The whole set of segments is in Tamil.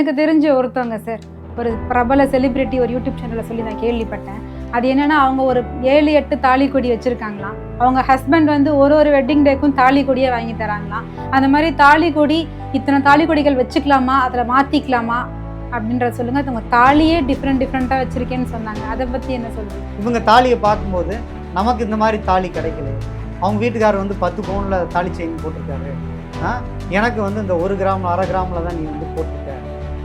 எனக்கு தெரிஞ்ச ஒருத்தவங்க சார். ஒரு பிரபல செலிபிரிட்டி ஒரு யூடியூப் சேனலில் சொல்லி நான் கேள்விப்பட்டேன். அது என்னென்னா அவங்க ஒரு ஏழு எட்டு தாலி கொடி வச்சுருக்காங்களாம். அவங்க ஹஸ்பண்ட் வந்து ஒரு ஒரு வெட்டிங் டேக்கும் தாலி கொடியை வாங்கி தராங்களாம். அந்த மாதிரி தாலி கொடி இத்தனை தாலி கொடிகள் வச்சுக்கலாமா? அதில் மாற்றிக்கலாமா அப்படின்றத சொல்லுங்க. அது உங்க தாலியே டிஃப்ரெண்ட் டிஃப்ரெண்ட்டாக வச்சுருக்கேன்னு சொன்னாங்க. அதை பற்றி என்ன சொல்லுங்கள் இவங்க தாலியை பார்க்கும்போது நமக்கு இந்த மாதிரி தாலி கிடைக்கல. அவங்க வீட்டுக்காரர் வந்து பத்து பவுனில் தாலி செயின் போட்டிருக்காரு. எனக்கு வந்து இந்த ஒரு கிராம் அரை கிராமில் தான் நீ வந்து போட்டு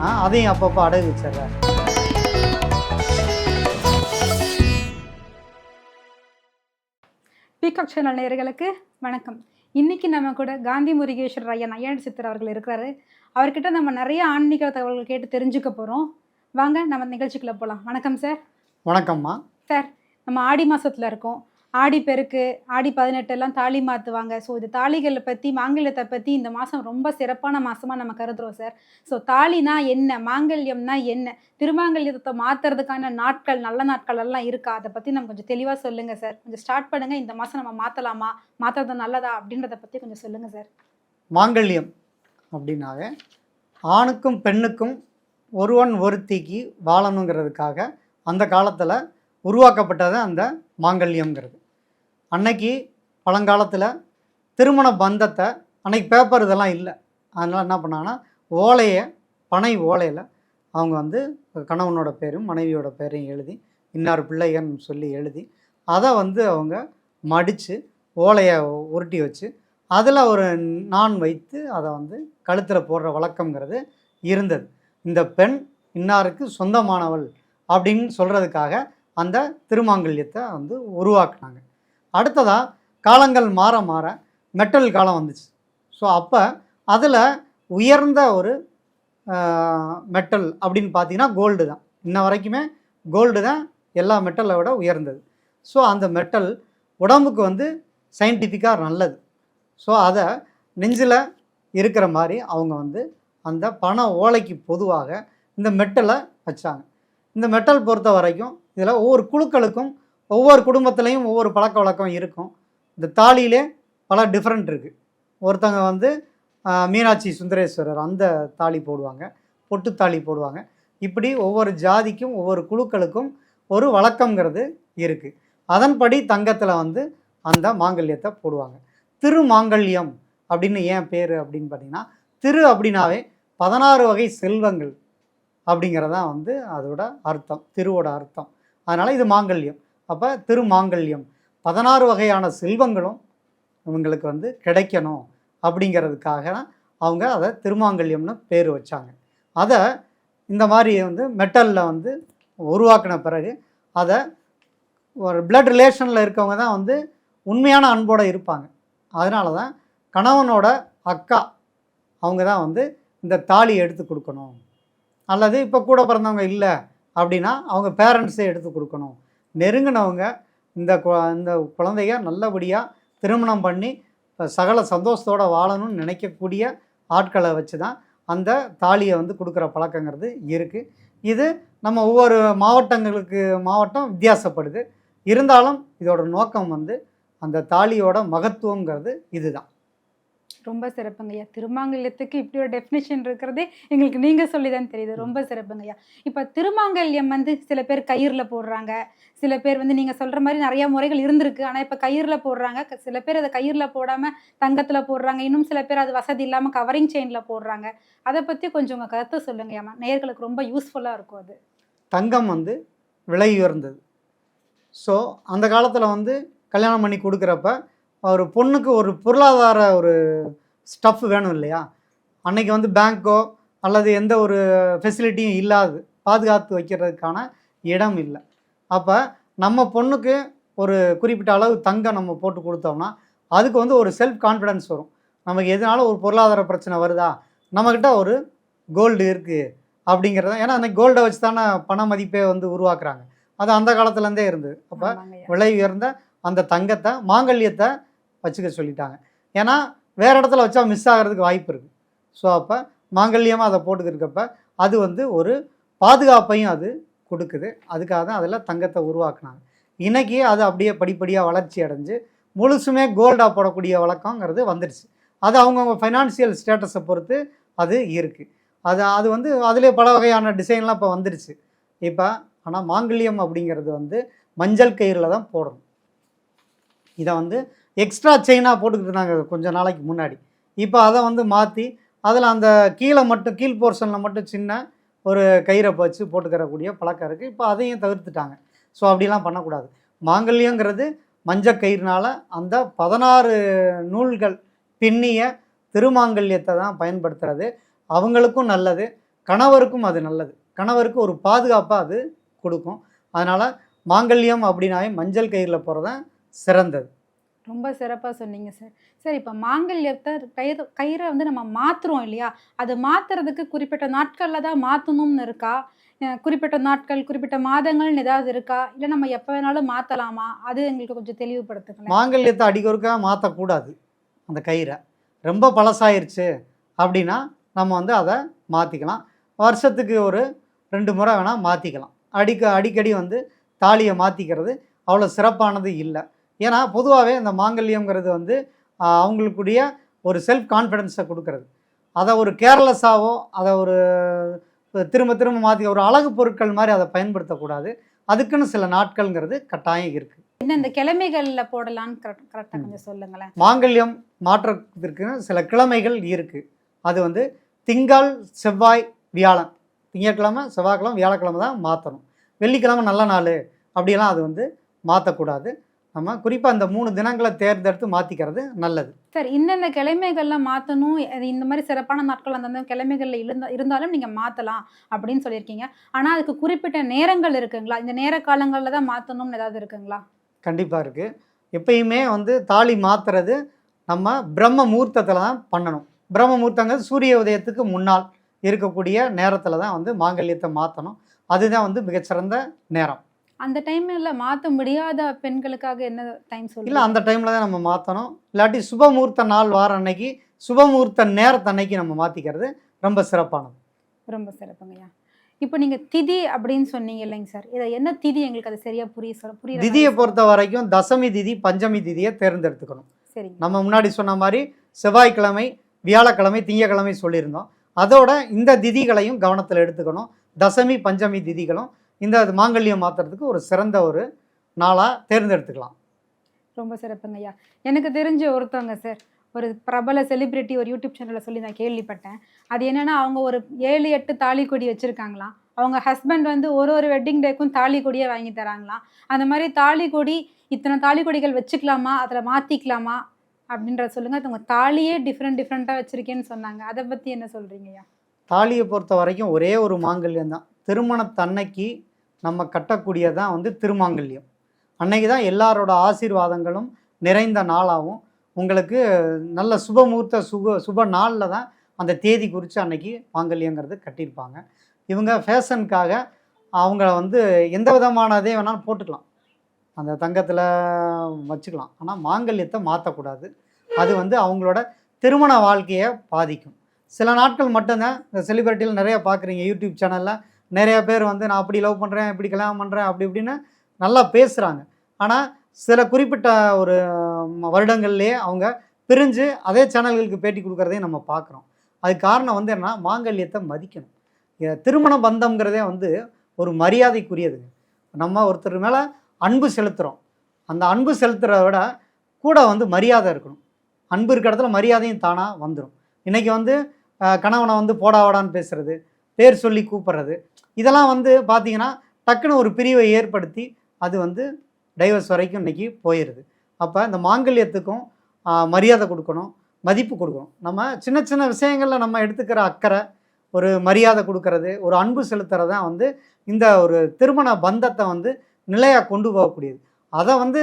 அதையும் அப்பப்போ அடகு வச்சிடுற பீகாக் சேனல் நேயர்களுக்கு வணக்கம். இன்னைக்கு நம்ம கூட காந்தி முருகேஸ்வரர் ஐயா நையாண்டி சித்தர் அவர்கள் இருக்கிறாரு. அவர்கிட்ட நம்ம நிறைய ஆன்மீக தகவல்கள் கேட்டு தெரிஞ்சுக்க போகிறோம் வாங்க நம்ம நிகழ்ச்சிக்குள்ள போகலாம் வணக்கம் சார் வணக்கம்மா. சார் நம்ம ஆடி மாசத்துல இருக்கோம். ஆடி பெருக்கு ஆடி பதினெட்டு எல்லாம் தாலி மாற்றுவாங்க ஸோ இது தாலிகளை பற்றி மாங்கல்யத்தை பற்றி இந்த மாதம் ரொம்ப சிறப்பான மாதமாக நம்ம கருதுறோம் சார் ஸோ தாலினா என்ன? மாங்கல்யம்னா என்ன? திருமாங்கல்யத்தை மாற்றுறதுக்கான நாட்கள் நல்ல நாட்கள் எல்லாம் இருக்கா? அதை பற்றி நம்ம கொஞ்சம் தெளிவாக சொல்லுங்கள் சார் கொஞ்சம் ஸ்டார்ட் பண்ணுங்கள் இந்த மாதம் நம்ம மாற்றலாமா மாற்றுறது நல்லதா? அப்படின்றத பற்றி கொஞ்சம் சொல்லுங்கள் சார் மாங்கல்யம் அப்படின்னாவே ஆணுக்கும் பெண்ணுக்கும் ஒருவன் ஒருத்திக்கு வாழணுங்கிறதுக்காக அந்த காலத்தில் உருவாக்கப்பட்டது அந்த மாங்கல்யம்ங்கிறது. அன்னைக்கு பழங்காலத்தில் திருமண பந்தத்தை அன்னைக்கு பேப்பர் இதெல்லாம் இல்லை. அதனால் என்ன பண்ணாங்கன்னா ஓலையை பனை ஓலையில் அவங்க வந்து கணவனோட பேரும் மனைவியோட பேரையும் எழுதி இன்னார் பிள்ளைகன்னு சொல்லி எழுதி அதை வந்து அவங்க மடித்து ஓலையை உருட்டி வச்சு அதில் ஒரு நான் வைத்து அதை வந்து கழுத்தில் போடுற வழக்கங்கிறது இருந்தது. இந்த பெண் இன்னாருக்கு சொந்தமானவள் அப்படின்னு சொல்கிறதுக்காக அந்த திருமாங்கல்யத்தை வந்து உருவாக்குனாங்க. அடுத்ததாக காலங்கள் மாற மாற மெட்டல் காலம் வந்துச்சு. ஸோ அப்போ அதில் உயர்ந்த ஒரு மெட்டல் அப்படின்னு பார்த்தீங்கன்னா கோல்டு தான். இன்ன வரைக்குமே கோல்டு தான் எல்லா மெட்டலை விட உயர்ந்தது. ஸோ அந்த மெட்டல் உடம்புக்கு வந்து சயின்டிஃபிக்காக நல்லது. ஸோ அதை நெஞ்சில் இருக்கிற மாதிரி அவங்க வந்து அந்த பண ஓலைக்கு பொதுவாக இந்த மெட்டலை வச்சாங்க. இந்த மெட்டல் பொறுத்த வரைக்கும் இதில் ஒவ்வொரு குழுக்களுக்கும் ஒவ்வொரு குடும்பத்துலேயும் ஒவ்வொரு பழக்க வழக்கம் இருக்கும். இந்த தாலியிலே பல டிஃப்ரெண்ட் இருக்குது ஒருத்தவங்க வந்து மீனாட்சி சுந்தரேஸ்வரர் அந்த தாலி போடுவாங்க பொட்டு தாலி போடுவாங்க. இப்படி ஒவ்வொரு ஜாதிக்கும் ஒவ்வொரு குழுக்களுக்கும் ஒரு வழக்கங்கிறது இருக்குது அதன்படி தங்கத்தில் வந்து அந்த மாங்கல்யத்தை போடுவாங்க. திருமாங்கல்யம் அப்படின்னு ஏன் பேர் அப்படின்னு பார்த்தீங்கன்னா திரு அப்படின்னாவே பதினாறு வகை செல்வங்கள் அப்படிங்கிறதான் வந்து அதோட அர்த்தம் திருவோட அர்த்தம். அதனால் இது மாங்கல்யம். அப்போ திருமாங்கல்யம். பதினாறு வகையான செல்வங்களும் இவங்களுக்கு வந்து கிடைக்கணும் அப்படிங்கிறதுக்காக அவங்க அதை திருமாங்கல்யம்னு பேர் வச்சாங்க. அதை இந்த மாதிரி வந்து மெட்டலில் வந்து உருவாக்கின பிறகு அதை ஒரு பிளட் ரிலேஷனில் இருக்கவங்க தான் வந்து உண்மையான அன்போடு இருப்பாங்க. அதனால தான் கணவனோட அக்கா அவங்க தான் வந்து இந்த தாலி எடுத்து கொடுக்கணும். அல்லது இப்போ கூட பிறந்தவங்க இல்லை அப்படின்னா அவங்க பேரண்ட்ஸே எடுத்து கொடுக்கணும். நெருங்கினவங்க இந்த கு- இந்த குழந்தைய நல்லபடியாக திருமணம் பண்ணி சகல சந்தோஷத்தோடு வாழணும்னு நினைக்கக்கூடிய ஆட்களை வச்சு தான் அந்த தாலியை வந்து கொடுக்குற பழக்கங்கிறது இருக்குது இது நம்ம ஒவ்வொரு மாவட்டங்களுக்கு மாவட்டம் வித்தியாசப்படுது. இருந்தாலும் இதோட நோக்கம் வந்து அந்த தாலியோட மகத்துவங்கிறது இதுதான். ரொம்ப சிறப்புங்க ஐயா. திருமாங்கல்யத்துக்கு இப்படி ஒரு டெஃபினிஷன் இருக்கிறதே எங்களுக்கு நீங்க சொல்லி தான் தெரியுது ரொம்ப சிறப்புங்க ஐயா. இப்போ திருமாங்கல்யம் வந்து சில பேர் கயிறில் போடுறாங்க. சில பேர் வந்து நீங்க சொல்ற மாதிரி நிறைய முறைகள் இருந்திருக்கு. ஆனா இப்போ கயிறில் போடுறாங்க. சில பேர் அதை கயிறில் போடாம தங்கத்துல போடுறாங்க. இன்னும் சில பேர் அது வசதி இல்லாம கவரிங் செயின்ல போடுறாங்க. அதை பத்தி கொஞ்சம் உங்க கருத்தை சொல்லுங்க ஏமா நேயர்களுக்கு ரொம்ப யூஸ்ஃபுல்லா இருக்கும் அது. தங்கம் வந்து விலை உயர்ந்தது. ஸோ அந்த காலத்தில் வந்து கல்யாணம் பண்ணி கொடுக்குறப்ப ஒரு பொண்ணுக்கு ஒரு பொருளாதார ஒரு ஸ்டஃப் வேணும் இல்லையா? அன்னைக்கு வந்து பேங்க்கோ அல்லது எந்த ஒரு ஃபெசிலிட்டியும் இல்லாது பாதுகாத்து வைக்கிறதுக்கான இடம் இல்லை. அப்போ நம்ம பொண்ணுக்கு ஒரு குறிப்பிட்ட அளவு தங்கம் நம்ம போட்டு கொடுத்தோம்னா அதுக்கு வந்து ஒரு செல்ஃப் கான்ஃபிடன்ஸ் வரும். நமக்கு எதனால ஒரு பொருளாதார பிரச்சனை வருதா? நம்மக்கிட்ட ஒரு கோல்டு இருக்குது அப்படிங்கிறத ஏன்னா அன்னைக்கு கோல்டை வச்சு தானே பண மதிப்பே வந்து உருவாக்குறாங்க. அது அந்த காலத்துலேருந்தே இருந்தது. அப்போ. விலை உயர்ந்த அந்த தங்கத்தை மாங்கல்யத்தை வச்சுக்க சொல்லிட்டாங்க. ஏன்னா வேறு இடத்துல வச்சா மிஸ் ஆகிறதுக்கு வாய்ப்பு இருக்குது ஸோ அப்போ மாங்கல்யமாக அதை போட்டுக்கிறப்ப அது வந்து ஒரு பாதுகாப்பையும் அது கொடுக்குது. அதுக்காக தான் அதில் தங்கத்தை உருவாக்குனாங்க. இன்றைக்கி அது அப்படியே படிப்படியாக வளர்ச்சி அடைஞ்சு முழுசுமே கோல்டாக போடக்கூடிய வழக்கங்கிறது வந்துடுச்சு அது அவங்கவுங்க ஃபைனான்சியல் ஸ்டேட்டஸை பொறுத்து அது இருக்குது அது அது வந்து அதிலே பல வகையான டிசைன்லாம் இப்போ வந்துடுச்சு இப்போ ஆனால் மாங்கல்யம் அப்படிங்கிறது வந்து மஞ்சள் கயிறில் தான் போடணும். இதை வந்து எக்ஸ்ட்ரா செயினாக போட்டுக்கிட்டு இருந்தாங்க கொஞ்சம் நாளைக்கு முன்னாடி. இப்போ அதை வந்து மாற்றி அதில் அந்த கீழே மட்டும் கீழ் போர்ஷனில் மட்டும் சின்ன ஒரு கயிறை வச்சு போட்டுக்கிறக்கூடிய பழக்கம் இருக்குது இப்போ அதையும் தவிர்த்துட்டாங்க. ஸோ அப்படிலாம் பண்ணக்கூடாது. மாங்கல்யங்கிறது மஞ்சள் கயிறுனால அந்த பதினாறு நூல்கள் பின்னிய திருமாங்கல்யத்தை தான் பயன்படுத்துறது. அவங்களுக்கும் நல்லது கணவருக்கும் அது நல்லது. கணவருக்கு ஒரு பாதுகாப்பாக அது கொடுக்கும். அதனால் மாங்கல்யம் அப்படின்னாவே மஞ்சள் கயிறில் போகிறது சிறந்தது. ரொம்ப சிறப்பாக சொன்னீங்க சார் சார் இப்போ மாங்கல்யத்தை கயிறு கயிறை வந்து நம்ம மாற்றுறோம் இல்லையா? அது மாற்றுறதுக்கு குறிப்பிட்ட நாட்களில் தான் மாற்றணும்னு இருக்கா? குறிப்பிட்ட நாட்கள் குறிப்பிட்ட மாதங்கள்னு ஏதாவது இருக்கா? இல்லை நம்ம எப்போ வேணாலும் மாற்றலாமா அது எங்களுக்கு கொஞ்சம் தெளிவுபடுத்துங்களேன். மாங்கல்யத்தை அடிக்கொருக்காக மாற்றக்கூடாது அந்த கயிறை. ரொம்ப பழசாயிருச்சு அப்படின்னா நம்ம வந்து அதை மாற்றிக்கலாம் வருஷத்துக்கு ஒரு ரெண்டு முறை வேணால் மாற்றிக்கலாம் அடிக்க அடிக்கடி வந்து தாலியை மாற்றிக்கிறது அவ்வளோ சிறப்பானது இல்லை. ஏன்னா பொதுவாகவே இந்த மாங்கல்யங்கிறது வந்து அவங்களுக்குடைய ஒரு செல்ஃப் கான்ஃபிடென்ஸை கொடுக்கறது. அதை ஒரு கேர்லெஸ்ஸாவோ அதை ஒரு திரும்ப திரும்ப மாற்றி ஒரு அழகு பொருட்கள் மாதிரி அதை பயன்படுத்தக்கூடாது. அதுக்குன்னு சில நாட்கள்ங்கிறது கட்டாயம் இருக்குது என்ன இந்த கிழமைகளில் போடலான்னு கரெக்ட் கரெக்டாக கொஞ்சம் சொல்லுங்களேன். மாங்கல்யம் மாற்றத்திற்கு சில கிழமைகள் இருக்கு. அது வந்து திங்கள் செவ்வாய் வியாழன். திங்கட்கிழமை செவ்வாய்க்கிழமை வியாழக்கிழமை தான் மாற்றணும் வெள்ளிக்கிழமை நல்ல நாள் அப்படியெல்லாம் அது வந்து மாற்றக்கூடாது நம்ம குறிப்பாக அந்த மூணு தினங்களை தேர்ந்தெடுத்து மாற்றிக்கிறது நல்லது. சார் இந்தந்த கிழமைகள்ல மாற்றணும் இந்த மாதிரி சிறப்பான நாட்கள் அந்தந்த கிழமைகளில் இருந்தா இருந்தாலும் நீங்கள் மாற்றலாம் அப்படின்னு சொல்லியிருக்கீங்க. ஆனால் அதுக்கு குறிப்பிட்ட நேரங்கள் இருக்குங்களா? இந்த நேர காலங்களில் தான் மாற்றணும்னு ஏதாவது இருக்குங்களா? கண்டிப்பாக இருக்குது எப்பயுமே வந்து தாலி மாற்றுறது நம்ம பிரம்ம முகூர்த்தத்தில் தான் பண்ணணும். பிரம்ம முகூர்த்தங்கிறது சூரிய உதயத்துக்கு முன்னால் இருக்கக்கூடிய நேரத்தில் தான் வந்து மாங்கல்யத்தை மாற்றணும் அதுதான் வந்து மிகச்சிறந்த நேரம். அந்த டைமில் மாற்ற முடியாத பெண்களுக்காக என்ன டைம் இல்லை சொல்லி அந்த டைமில் தான் நம்ம மாற்றணும் இல்லாட்டி சுபமுகூர்த்த நாள் வார அன்னைக்கு சுபமுகூர்த்த நேரத்து அன்னைக்கு நம்ம மாற்றிக்கிறது ரொம்ப சிறப்பானது. ரொம்ப சிறப்புங்கய்யா இப்போ நீங்கள் திதி அப்படின்னு சொன்னீங்க இல்லைங்க சார். இதை என்ன திதி? எங்களுக்கு அது சரியா புரிய சொல்ல புரிய திதியை பொறுத்த வரைக்கும் தசமி திதி பஞ்சமி திதியை தேர்ந்தெடுத்துக்கணும். சரிங்க. நம்ம முன்னாடி சொன்ன மாதிரி செவ்வாய்க்கிழமை வியாழக்கிழமை திங்கக்கிழமை சொல்லியிருந்தோம். அதோட இந்த திதிகளையும் கவனத்தில் எடுத்துக்கணும். தசமி பஞ்சமி திதிகளும் இந்த மாங்கல்யம் மாற்றுறதுக்கு ஒரு சிறந்த ஒரு நாளாக தேர்ந்தெடுத்துக்கலாம். ரொம்ப சிறப்புங்க ஐயா. எனக்கு தெரிஞ்ச ஒருத்தவங்க சார் ஒரு பிரபல செலிபிரிட்டி ஒரு யூடியூப் சேனலில் சொல்லி நான் கேள்விப்பட்டேன். அது என்னன்னா அவங்க ஒரு ஏழு எட்டு தாலி கொடி வச்சுருக்காங்களாம். அவங்க ஹஸ்பண்ட் வந்து ஒரு ஒரு வெட்டிங் டேக்கும் தாலி கொடியை வாங்கி தராங்களாம். அந்த மாதிரி தாலி கொடி இத்தனை தாலி கொடிகள் வச்சுக்கலாமா? அதில் மாற்றிக்கலாமா அப்படின்றத சொல்லுங்கள் அது உங்கள் தாலியே டிஃப்ரெண்ட் டிஃப்ரெண்ட்டாக வச்சுருக்கேன்னு சொன்னாங்க. அதை பற்றி என்ன சொல்கிறீங்க ஐயா? தாலியை பொறுத்த வரைக்கும் ஒரே ஒரு மாங்கல்யம் தான் திருமணத்தன்னைக்கு நம்ம கட்டக்கூடியதான் வந்து திருமாங்கல்யம். அன்னைக்கு தான் எல்லாரோட ஆசீர்வாதங்களும் நிறைந்த நாளாகவும் உங்களுக்கு நல்ல சுபமுகூர்த்த சுப சுப நாளில் தான் அந்த தேதி குறித்து அன்னைக்கு மாங்கல்யங்கிறது கட்டியிருப்பாங்க. இவங்க ஃபேஷனுக்காக அவங்கள வந்து எந்த விதமானதே வேணாலும் போட்டுக்கலாம். அந்த தங்கத்தில் வச்சுக்கலாம். ஆனால் மாங்கல்யத்தை மாற்றக்கூடாது அது வந்து அவங்களோட திருமண வாழ்க்கையை பாதிக்கும். சில நாட்கள் மட்டும்தான் இந்த செலிபிரிட்டியில் நிறையா பார்க்குறீங்க யூடியூப் சேனலில் நிறைய பேர் வந்து நான் அப்படி லவ் பண்ணுறேன் இப்படி கல்யாணம் பண்ணுறேன் அப்படி இப்படின்னு நல்லா பேசுகிறாங்க ஆனால் சில குறிப்பிட்ட ஒரு வருடங்கள்லேயே அவங்க பிரிஞ்சு அதே சேனல்களுக்கு பேட்டி கொடுக்குறதையும் நம்ம பார்க்குறோம் அதுக்கு காரணம் வந்து என்னன்னா மாங்கல்யத்தை மதிக்கணும். திருமண பந்தம்ங்கிறதே வந்து ஒரு மரியாதைக்குரியதுங்க நம்ம ஒருத்தர் மேலே அன்பு செலுத்துகிறோம் அந்த அன்பு செலுத்துகிறத விட கூட வந்து மரியாதை இருக்கணும். அன்பு இருக்கிற இடத்துல மரியாதையும் தானாக வந்துடும் இன்றைக்கி வந்து கணவனை வந்து போடாவாடான்னு பேசுகிறது பேர் சொல்லி கூப்பிட்றது இதெல்லாம் வந்து பார்த்தீங்கன்னா டக்குன்னு ஒரு பிரிவை ஏற்படுத்தி அது வந்து டைவர்ஸ் வரைக்கும் இன்றைக்கி போயிடுது அப்போ இந்த மாங்கல்யத்துக்கும் மரியாதை கொடுக்கணும் மதிப்பு கொடுக்கணும். நம்ம சின்ன சின்ன விஷயங்களில் நம்ம எடுத்துக்கிற அக்கறை ஒரு மரியாதை கொடுக்கறது ஒரு அன்பு செலுத்துறது தான் வந்து இந்த ஒரு திருமண பந்தத்தை வந்து நிலையாக கொண்டு போகக்கூடியது. அதை வந்து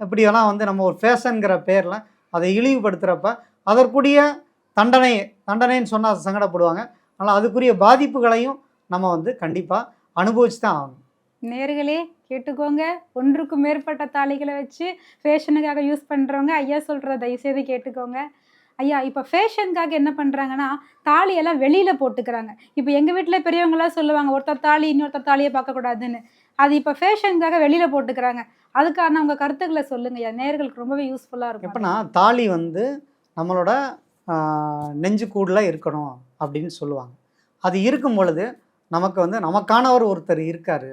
இப்படியெல்லாம் வந்து நம்ம ஒரு ஃபேஷனுங்கிற பேரில் அதை இழிவுபடுத்துகிறப்ப அதற்குரிய தண்டனை தண்டனைன்னு சொன்னால் சங்கடப்படுவாங்க. ஆனால் அதுக்குரிய பாதிப்புகளையும் நம்ம வந்து கண்டிப்பாக அனுபவிச்சு தான் ஆகணும். நேர்களே கேட்டுக்கோங்க. ஒன்றுக்கும் மேற்பட்ட தாலிகளை வச்சு ஃபேஷனுக்காக யூஸ் பண்ணுறவங்க ஐயா சொல்கிறத தயவுசெய்து கேட்டுக்கோங்க. ஐயா இப்போ ஃபேஷனுக்காக என்ன பண்ணுறாங்கன்னா தாலியெல்லாம் வெளியில் போட்டுக்கிறாங்க. இப்போ எங்கள் வீட்டில் பெரியவங்களாம் சொல்லுவாங்க ஒருத்தர் தாலி இன்னொருத்தர் தாலியை பார்க்கக்கூடாதுன்னு அது இப்போ ஃபேஷனுக்காக வெளியில் போட்டுக்கிறாங்க. அதுக்கான உங்கள் கருத்துக்களை சொல்லுங்க ஐயா. நேர்களுக்கு ரொம்பவே யூஸ்ஃபுல்லாக இருக்கும். எப்படின்னா தாலி வந்து நம்மளோட ஆஹ், நெஞ்சுக்கூடில் இருக்கணும் அப்படின்னு சொல்லுவாங்க. அது இருக்கும் பொழுது நமக்கு வந்து நமக்கானவர் ஒருத்தர் இருக்கார்.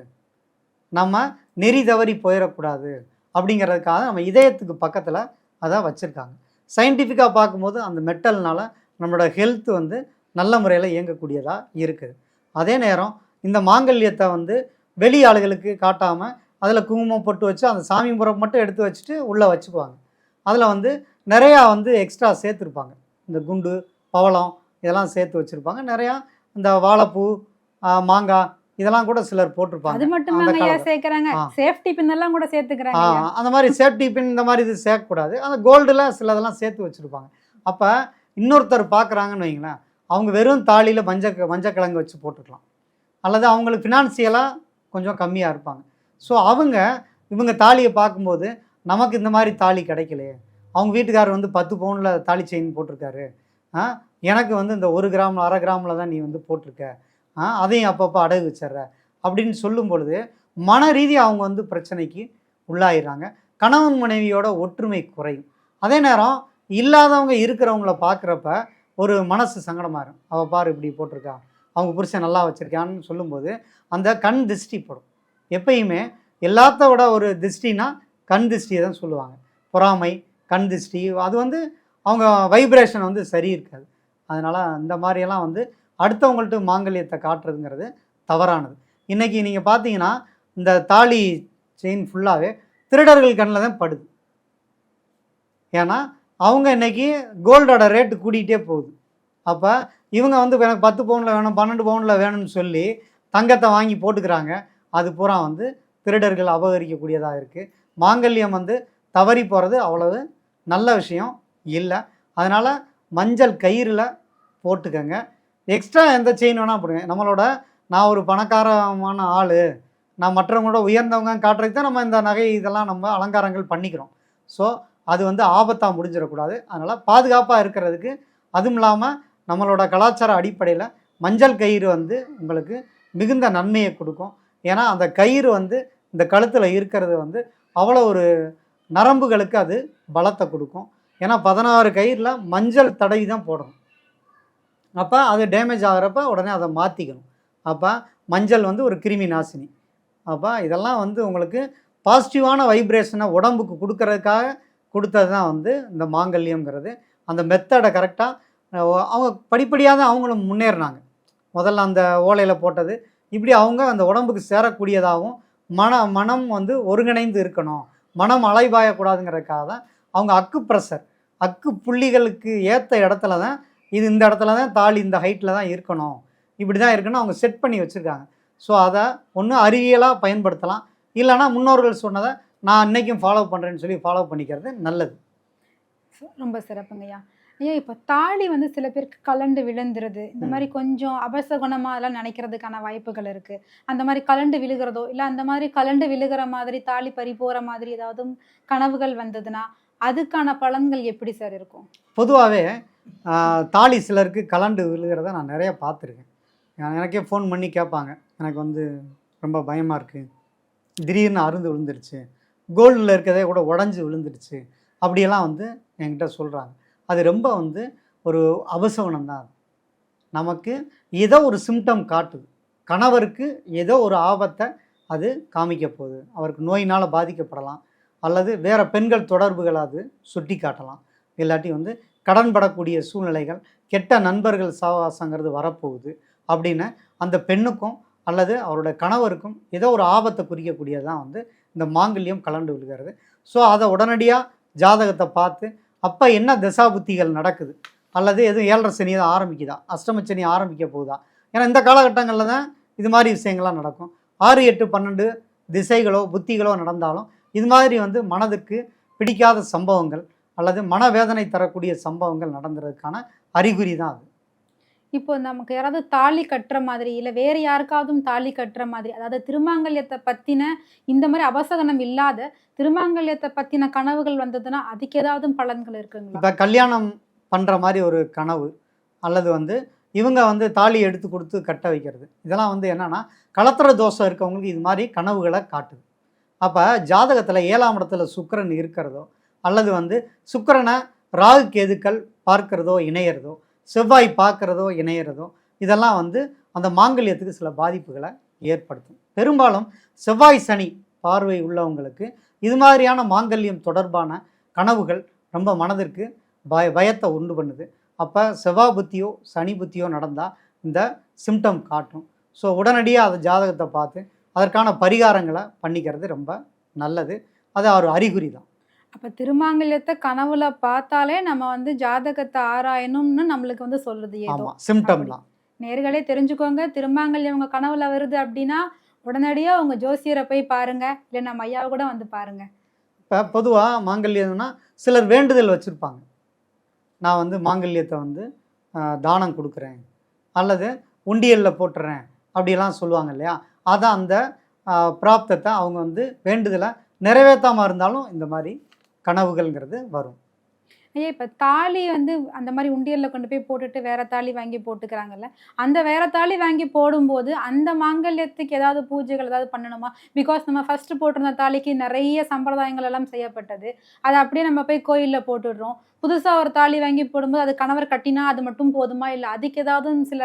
நம்ம நெறி தவறி போயிடக்கூடாது அப்படிங்கிறதுக்காக நம்ம இதயத்துக்கு பக்கத்தில் அதை வச்சுருக்காங்க. சயின்டிஃபிக்காக பார்க்கும்போது அந்த மெட்டல்னால் நம்மளோட ஹெல்த் வந்து நல்ல முறையில் இயங்கக்கூடியதாக இருக்குது. அதே நேரம் இந்த மாங்கல்யத்தை வந்து வெளி ஆளுகளுக்கு காட்டாமல் அதில் குங்குமம் பொட்டு வச்சு அந்த சாமி முறம் மட்டும் எடுத்து வச்சுட்டு உள்ளே வச்சுக்குவாங்க. அதில் வந்து நிறையா வந்து எக்ஸ்ட்ரா சேர்த்துருப்பாங்க. இந்த குண்டு பவளம் இதெல்லாம் சேர்த்து வச்சுருப்பாங்க. நிறையா இந்த வாழைப்பூ மாங்காய் இதெல்லாம் கூட சிலர் போட்டிருப்பாங்க. அது மட்டும் காலத்துல. சேர்க்கறாங்க. சேஃப்டி பின் எல்லாம் கூட சேர்த்துக்கிறாங்க. அந்த மாதிரி சேஃப்டி பின் இந்த மாதிரி இது சேர்க்கக்கூடாது. அந்த கோல்டில் சிலதெல்லாம் சேர்த்து வச்சுருப்பாங்க. அப்போ இன்னொருத்தர் பார்க்குறாங்கன்னு வைங்களேன் அவங்க வெறும் தாலியில் மஞ்சள் மஞ்சக்கிழங்கு வச்சு போட்டுக்கலாம். அல்லது அவங்களுக்கு ஃபினான்சியலாக கொஞ்சம் கம்மியாக இருப்பாங்க. ஸோ அவங்க இவங்க தாலியை பார்க்கும்போது நமக்கு இந்த மாதிரி தாலி கிடைக்கலையே. அவங்க வீட்டுக்காரர் வந்து பத்து பவுனில் தாலி செயின் போட்டிருக்காரு. எனக்கு வந்து இந்த ஒரு கிராம் அரை கிராமில் தான் நீ வந்து போட்டிருக்க. அதையும் அப்பப்போ அடகு வச்சிடுற. அப்படின்னு சொல்லும் பொழுது மன ரீதியாக அவங்க வந்து பிரச்சனைக்கு உள்ளாயிடுறாங்க. கணவன் மனைவியோட ஒற்றுமை குறையும். அதே நேரம் இல்லாதவங்க இருக்கிறவங்கள பார்க்குறப்ப ஒரு மனசு சங்கடமாக இருக்கும். அவள் பாரு இப்படி போட்டிருக்கா. அவங்க புருஷன் நல்லா வச்சுருக்கான்னு சொல்லும்போது அந்த கண் திருஷ்டி படும். எப்பயுமே எல்லாத்த விட ஒரு திருஷ்டினா கண் திருஷ்டியை தான் சொல்லுவாங்க. பொறாமை கண் திருஷ்டி அது வந்து அவங்க வைப்ரேஷன் வந்து சரி இருக்காது. அதனால் இந்த மாதிரியெல்லாம் வந்து அடுத்தவங்கள்ட்ட மாங்கல்யத்தை காட்டுறதுங்கிறது தவறானது. இன்றைக்கி நீங்கள் பார்த்தீங்கன்னா இந்த தாலி செயின் ஃபுல்லாகவே திருடர்கள் கண்ணில் தான் படுது. ஏன்னா அவங்க இன்னைக்கு கோல்டோட ரேட்டு கூடிக்கிட்டே போகுது. அப்போ இவங்க வந்து எனக்கு பத்து பவுனில் வேணும் பன்னெண்டு பவுனில் வேணும்னு சொல்லி தங்கத்தை வாங்கி போட்டுக்கிறாங்க. அது பூரா வந்து திருடர்கள் அபகரிக்கக்கூடியதாக இருக்குது மாங்கல்யம் வந்து தவறி போகிறது அவ்வளவு நல்ல விஷயம் இல்லை. அதனால் மஞ்சள் கயிறில் போட்டுக்கங்க. எக்ஸ்ட்ரா எந்த செயின் வேணால் போடுங்க. நம்மளோட நான் ஒரு பணக்காரமான ஆள். நான் மற்றவங்களோட உயர்ந்தவங்க காட்டுறதுக்கு தான் நம்ம இந்த நகை இதெல்லாம் நம்ம அலங்காரங்கள் பண்ணிக்கிறோம். ஸோ அது வந்து ஆபத்தாக முடிஞ்சிடக்கூடாது. அதனால் பாதுகாப்பாக இருக்கிறதுக்கு அதுவும் இல்லாமல் நம்மளோட கலாச்சார அடிப்படையில் மஞ்சள் கயிறு வந்து உங்களுக்கு மிகுந்த நன்மையை கொடுக்கும். ஏன்னா அந்த கயிறு வந்து இந்த கழுத்தில் இருக்கிறது வந்து அவ்வளோ ஒரு நரம்புகளுக்கு அது பலத்தை கொடுக்கும். ஏன்னா பதினாறு கயிறில் மஞ்சள் தடவி தான் போடணும். அப்போ அது டேமேஜ் ஆகிறப்ப உடனே அதை மாற்றிக்கணும் அப்போ மஞ்சள் வந்து ஒரு கிருமி நாசினி. அப்போ இதெல்லாம் வந்து உங்களுக்கு பாசிட்டிவான வைப்ரேஷனை உடம்புக்கு கொடுக்கறதுக்காக கொடுத்தது தான் வந்து இந்த மாங்கல்யம்ங்கிறது. அந்த மெத்தடை கரெக்டாக அவங்க படிப்படியாக தான் அவங்களும் முன்னேறினாங்க. முதல்ல அந்த ஓலையில் போட்டது. இப்படி அவங்க அந்த உடம்புக்கு சேரக்கூடியதாகவும் மன மனம் வந்து ஒருங்கிணைந்து இருக்கணும். மனம் அலைபாயக்கூடாதுங்கிறதுக்காக தான் அவங்க அக்கு ப்ரெஷர் அக்கு புள்ளிகளுக்கு ஏற்ற இடத்துல தான் இது இந்த இடத்துல தான் தாலி இந்த ஹைட்டில் தான் இருக்கணும். இப்படி தான் இருக்கணும் அவங்க செட் பண்ணி வச்சுருக்காங்க. ஸோ அதை ஒன்று அறிவியலாக பயன்படுத்தலாம். இல்லைன்னா முன்னோர்கள் சொன்னதை நான் இன்னைக்கும் ஃபாலோ பண்ணுறேன்னு சொல்லி ஃபாலோ பண்ணிக்கிறது நல்லது. ரொம்ப சிறப்புங்கய்யா ஐயா. இப்போ தாலி வந்து சில பேருக்கு கலண்டு விழுந்துருது. இந்த. மாதிரி கொஞ்சம் அபசகுணமா அதெல்லாம் நினைக்கிறதுக்கான வாய்ப்புகள் இருக்கு. அந்த மாதிரி கலண்டு விழுகிறதோ இல்லை அந்த மாதிரி கலண்டு விழுகிற மாதிரி தாலி பறி போற மாதிரி ஏதாவது கனவுகள் வந்ததுன்னா அதுக்கான பலன்கள் எப்படி சார் இருக்கும்? பொதுவாகவே தாலி சிலருக்கு கலண்டு விழுகிறத நான் நிறைய பார்த்துருக்கேன். எனக்கே ஃபோன் பண்ணி கேட்பாங்க. எனக்கு வந்து ரொம்ப பயமாக இருக்குது திடீர்னு அருந்து விழுந்துருச்சு. கோல்டில் இருக்கிறதே கூட உடஞ்சி விழுந்துருச்சு. அப்படியெல்லாம் வந்து என்கிட்ட சொல்கிறாங்க அது ரொம்ப வந்து ஒரு அபசவனம் தான் அது. நமக்கு ஏதோ ஒரு சிம்டம் காட்டுது. கணவருக்கு ஏதோ ஒரு ஆபத்தை அது காமிக்க போகுது. அவருக்கு நோயினால் பாதிக்கப்படலாம். அல்லது வேறு பெண்கள் தொடர்புகளை அது சுட்டி காட்டலாம் இல்லாட்டி வந்து கடன் படக்கூடிய சூழ்நிலைகள் கெட்ட நண்பர்கள் சாவாசங்கிறது வரப்போகுது அப்படின்னு அந்த பெண்ணுக்கும் அல்லது அவரோட கணவருக்கும் ஏதோ ஒரு ஆபத்தை குறிக்கக்கூடியதான் வந்து இந்த மாங்கல்யம் கலண்டு விழுகிறது. ஸோ அதை உடனடியாக ஜாதகத்தை பார்த்து அப்போ என்ன தசாபுத்திகள் நடக்குது? அல்லது எதுவும் ஏழரை சனி தான் ஆரம்பிக்குதா? அஷ்டம சனி ஆரம்பிக்க போகுதா? ஏன்னா இந்த காலகட்டங்களில் தான் இது மாதிரி விஷயங்கள்லாம் நடக்கும். ஆறு எட்டு பன்னெண்டு திசைகளோ புத்திகளோ நடந்தாலும் இது மாதிரி வந்து மனதுக்கு பிடிக்காத சம்பவங்கள் அல்லது மனவேதனை தரக்கூடிய சம்பவங்கள் நடந்துறதுக்கான அறிகுறி தான் அது. இப்போ நமக்கு யாராவது தாலி கட்டுற மாதிரி இல்லை வேற யாருக்காவதும் தாலி கட்டுற மாதிரி அதாவது திருமாங்கல்யத்தை பத்தின இந்த மாதிரி அபசகனம் இல்லாத திருமாங்கல்யத்தை பத்தின கனவுகள் வந்ததுன்னா அதுக்கு ஏதாவது பலன்கள் இருக்குங்களா? இப்போ கல்யாணம் பண்ணுற மாதிரி ஒரு கனவு அல்லது வந்து இவங்க வந்து தாலி எடுத்து கொடுத்து கட்ட வைக்கிறது இதெல்லாம் வந்து என்னன்னா கலத்திர தோஷம் இருக்கவங்களுக்கு இது மாதிரி கனவுகளை காட்டுது. அப்போ ஜாதகத்தில் ஏழாம் இடத்துல சுக்கிரன் இருக்கிறதோ அல்லது வந்து சுக்கிரனை ராகு கேதுக்கள் பார்க்கிறதோ இணையிறதோ செவ்வாய் பார்க்குறதோ இணையிறதோ இதெல்லாம் வந்து அந்த மாங்கல்யத்துக்கு சில பாதிப்புகளை ஏற்படுத்தும். பெரும்பாலும் செவ்வாய் சனி பார்வை உள்ளவங்களுக்கு இது மாதிரியான மாங்கல்யம் தொடர்பான கனவுகள் ரொம்ப மனதிற்கு பய பயத்தை உண்டு பண்ணுது. அப்போ செவ்வாய் புத்தியோ சனி புத்தியோ நடந்தால் இந்த சிம்டம் காட்டும். ஸோ உடனடியாக அதை ஜாதகத்தை பார்த்து அதற்கான பரிகாரங்களை பண்ணிக்கிறது ரொம்ப நல்லது. அது ஒரு அறிகுறி தான் அப்ப திருமாங்கல்யத்தை கனவுல பார்த்தாலே நம்ம வந்து ஜாதகத்தை ஆராயணும்னு நம்மளுக்கு வந்து சொல்லுது ஏதோ. ஆமாம் சிம்டம் தான். நேர்களே தெரிஞ்சுக்கோங்க திருமாங்கல்யம் உங்க கனவுல வருது அப்படின்னா உடனடியா உங்க ஜோசியரை போய் பாருங்க இல்லை நம்ம ஐயாவை கூட வந்து பாருங்க. இப்போ பொதுவாக மாங்கல்யம்னா சிலர் வேண்டுதல் வச்சுருப்பாங்க. நான் வந்து மாங்கல்யத்தை வந்து ஆஹ், தானம் கொடுக்குறேன் அல்லது உண்டியலில் போட்டுறேன் அப்படியெல்லாம் சொல்லுவாங்க இல்லையா? அதான் அந்த ஆஹ், பிராப்தத்தை அவங்க வந்து வேண்டுதலை நிறைவேற்றாமல் இருந்தாலும் இந்த மாதிரி கனவுகள்ங்கிறது வரும். ஐயா இப்ப தாலி வந்து அந்த மாதிரி உண்டியல்ல கொண்டு போய் போட்டுட்டு வேற தாலி வாங்கி போட்டுக்கிறாங்கல்ல அந்த வேற தாலி வாங்கி போடும்போது அந்த மாங்கல்யத்துக்கு ஏதாவது பூஜைகள் ஏதாவது பண்ணணுமா? பிகாஸ் நம்ம ஃபர்ஸ்ட் போட்டிருந்த தாலிக்கு நிறைய சம்பிரதாயங்கள் எல்லாம் செய்யப்பட்டது. அதை அப்படியே நம்ம போய் கோயில்ல போட்டுடுறோம். புதுசா ஒரு தாலி வாங்கி போடும்போது அது கணவர் கட்டினா அது மட்டும் போதுமா? இல்ல அதுக்கு ஏதாவது சில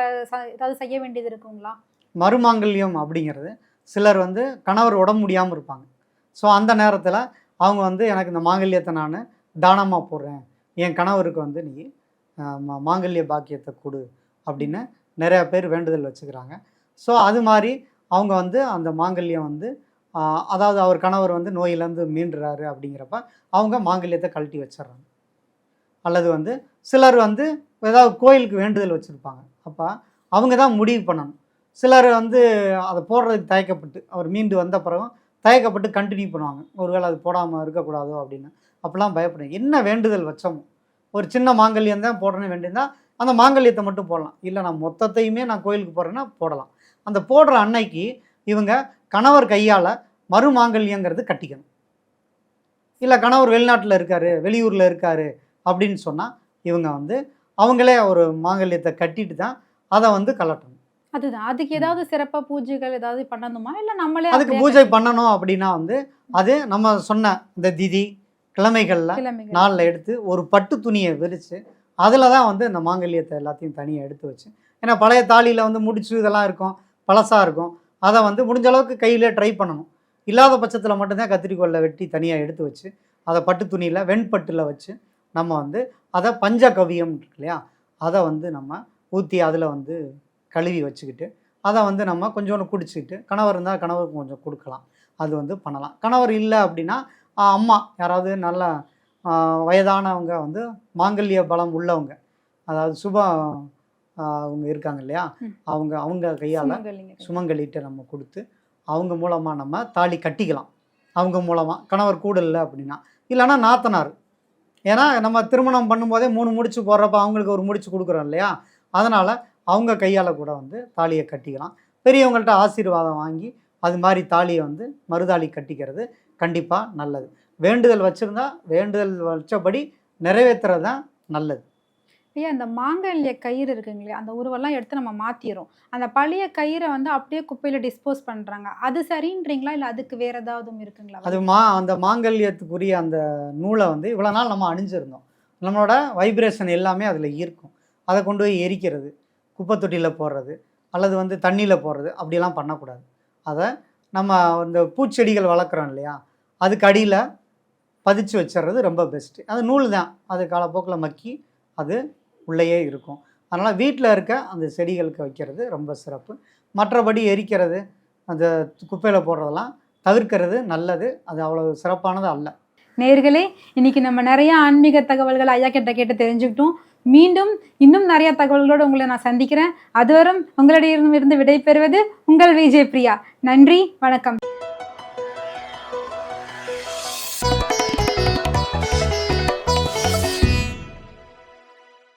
ஏதாவது செய்ய வேண்டியது இருக்குங்களா? மறுமாங்கல்யம் அப்படிங்கிறது சிலர் வந்து கணவர் உடம்பு முடியாமல் இருப்பாங்க. ஸோ அந்த நேரத்தில் அவங்க வந்து எனக்கு இந்த மாங்கல்யத்தை நான் தானமாக போடுறேன். என் கணவருக்கு வந்து நீ மா- மாங்கல்ய பாக்கியத்தை கொடு அப்படின்னு நிறையா பேர் வேண்டுதல் வச்சுக்கிறாங்க. ஸோ அது மாதிரி அவங்க வந்து அந்த மாங்கல்யம் வந்து அதாவது அவர் கணவர் வந்து நோயிலேருந்து மீண்டுறாரு அப்படிங்கிறப்ப அவங்க மாங்கல்யத்தை கழட்டி வச்சிடுறாங்க. அல்லது வந்து சிலர் வந்து ஏதாவது கோயிலுக்கு வேண்டுதல் வச்சுருப்பாங்க. அப்போ அவங்க தான் முடிவு பண்ணணும். சிலர் வந்து அதை போடுறதுக்கு தயக்கப்பட்டு அவர் மீண்டு வந்த பிறகும் தயக்கப்பட்டு கண்டினியூ பண்ணுவாங்க. ஒருவேளை அது போடாமல் இருக்கக்கூடாதோ அப்படின்னு. அப்போல்லாம் பயப்படுங்க என்ன வேண்டுதல் வச்சோமோ? ஒரு சின்ன மாங்கல்யம் தான் போடணும் வேண்டியிருந்தால் அந்த மாங்கல்யத்தை மட்டும் போடலாம். இல்லை நான் மொத்தத்தையுமே நான் கோயிலுக்கு போகிறேன்னா போடலாம். அந்த போடுற அன்னைக்கு இவங்க கணவர் கையால் மறு மாங்கல்யங்கிறது கட்டிக்கணும். இல்லை கணவர் வெளிநாட்டில் இருக்காரு வெளியூரில் இருக்காரு அப்படின்னு சொன்னால் இவங்க வந்து அவங்களே ஒரு மாங்கல்யத்தை கட்டிட்டு தான் அதை வந்து கலட்டணும். அதுதான். அதுக்கு ஏதாவது சிறப்பா பூஜைகள் ஏதாவது பண்ணணுமா? இல்ல நம்மளே அதுக்கு பூஜை பண்ணணும் அப்படின்னா வந்து அது நம்ம சொன்ன இந்த திதி கிழமைகளில் கிழமைகள். நாளில் எடுத்து ஒரு பட்டு துணியை விரித்து அதில் தான் வந்து இந்த மாங்கல்யத்தை எல்லாத்தையும் தனியாக எடுத்து வச்சு ஏன்னா பழைய தாலியில் வந்து முடிச்சு இதெல்லாம் இருக்கும் பழசாக இருக்கும். அதை வந்து முடிஞ்ச அளவுக்கு கையிலே ட்ரை பண்ணணும். இல்லாத பட்சத்தில் மட்டும்தான் கத்திரிக்கோல்ல வெட்டி தனியாக எடுத்து வச்சு அதை பட்டு துணியில் வெண்பட்டில் வச்சு நம்ம வந்து அதை பஞ்சகவியம் இருக்கு இல்லையா? அதை வந்து நம்ம ஊற்றி அதில் வந்து கழுவி வச்சுக்கிட்டு அதை வந்து நம்ம கொஞ்சோண்டு குடிச்சிக்கிட்டு கணவர் இருந்தால் கணவருக்கு கொஞ்சம் கொடுக்கலாம். அது வந்து பண்ணலாம். கணவர் இல்லை அப்படின்னா அம்மா யாராவது நல்ல வயதானவங்க வந்து மாங்கல்ய பலம் உள்ளவங்க அதாவது சுப அவங்க இருக்காங்க இல்லையா. அவங்க அவங்க கையால். சுமங்கலிட்டு நம்ம கொடுத்து அவங்க மூலமாக நம்ம தாலி கட்டிக்கலாம். அவங்க மூலமாக கணவர் கூட இல்லை அப்படின்னா. இல்லைன்னா நாத்தனார். ஏன்னா நம்ம திருமணம் பண்ணும்போதே மூணு முடிச்சு போடுறப்ப அவங்களுக்கு ஒரு முடிச்சு கொடுக்குறோம் இல்லையா? அதனால் அவங்க கையால் கூட வந்து தாலியை கட்டிக்கலாம். பெரியவங்கள்ட்ட ஆசீர்வாதம் வாங்கி அது மாதிரி தாலியை வந்து மறுதாலி கட்டிக்கிறது கண்டிப்பாக நல்லது. வேண்டுதல் வச்சுருந்தா வேண்டுதல் வச்சபடி நிறைவேற்றுறது தான் நல்லது. ஐயா இந்த மாங்கல்ய கயிறு இருக்குங்க இல்லையா அந்த உருவெல்லாம் எடுத்து நம்ம மாத்திரோம் அந்த பழைய கயிறை வந்து அப்படியே குப்பையில டிஸ்போஸ் பண்றாங்க. அது சரின்றீங்களா? இல்ல அதுக்கு வேற ஏதாவது இருக்குங்களா? அது மா அந்த மாங்கல்யத்துக்குரிய அந்த நூலை வந்து இவ்வளோ நாள் நம்ம அணிஞ்சிருந்தோம். நம்மளோட வைப்ரேஷன் எல்லாமே அதில் ஈர்க்கும். அதை கொண்டு போய் எரிக்கிறது. குப்பை தொட்டியில் போடுறது அல்லது வந்து தண்ணியில் போடுறது அப்படிலாம் பண்ணக்கூடாது. அதை நம்ம இந்த பூச்செடிகள் வளர்க்குறோம் இல்லையா அதுக்கு அடியில் பதிச்சு வச்சிடுறது ரொம்ப பெஸ்ட்டு அது நூல் தான். அது காலப்போக்கில் மக்கி அது உள்ளேயே இருக்கும். அதனால் வீட்டில் இருக்க அந்த செடிகளுக்கு வைக்கிறது ரொம்ப சிறப்பு. மற்றபடி எரிக்கிறது அந்த குப்பையில் போடுறதெல்லாம் தவிர்க்கிறது நல்லது. அது அவ்வளோ சிறப்பானது அல்ல. நேர்களே இன்னைக்கு நம்ம நிறைய ஆன்மீக தகவல்கள் ஐயா கிட்ட கேட்டு தெரிஞ்சுக்கிட்டோம். மீண்டும் இன்னும் நிறைய தகவல்களோடு உங்களை நான் சந்திக்கிறேன். அதுவரும் உங்களிடம் இருந்து விடைபெறுவது உங்கள் விஜய் பிரியா. நன்றி வணக்கம்.